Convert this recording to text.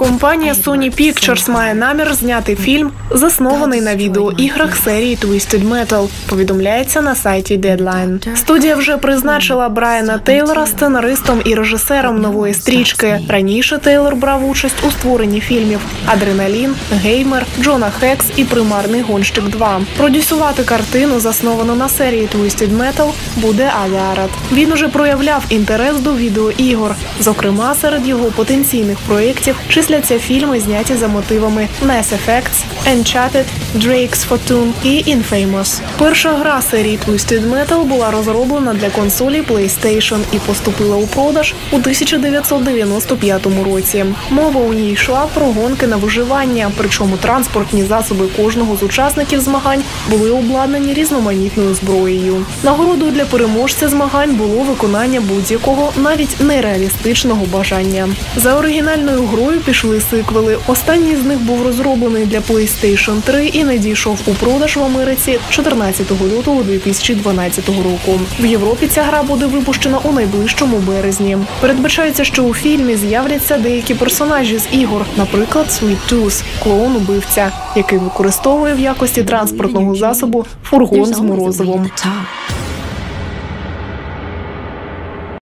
Компанія Sony Pictures має намір зняти фільм, заснований на відеоіграх серії Twisted Metal, повідомляється на сайті Deadline. Студія вже призначила Брайана Тейлора сценаристом і режисером нової стрічки. Раніше Тейлор брав участь у створенні фільмів Адреналін, Геймер, Джона Хекс і Примарний гонщик 2. Продюсувати картину, засновану на серії Twisted Metal, буде Арат. Він уже проявляв інтерес до відеоігор. Зокрема, серед його потенційних проєктів числяться фільми, зняті за мотивами Mass Effects, Uncharted, Drake's Fortune і Infamous. Перша гра серії Twisted Metal була розроблена для консолі PlayStation і поступила у продаж у 1995 році. Мова у ній йшла про гонки на виживання, причому транспортні засоби кожного з учасників змагань були обладнані різноманітною зброєю. Нагородою для переможця змагань було виконання будь-якого навіть нереалістичного бажання. За оригінальною грою пішли сиквели. Останній з них був розроблений для PlayStation 3 і надійшов у продаж в Америці 14 лютого 2012 року. В Європі ця гра буде випущена у найближчому березні. Передбачається, що у фільмі з'являться деякі персонажі з ігор, наприклад, Sweet Tooth – клоун убивця, який використовує в якості транспортного засобу фургон з морозивом.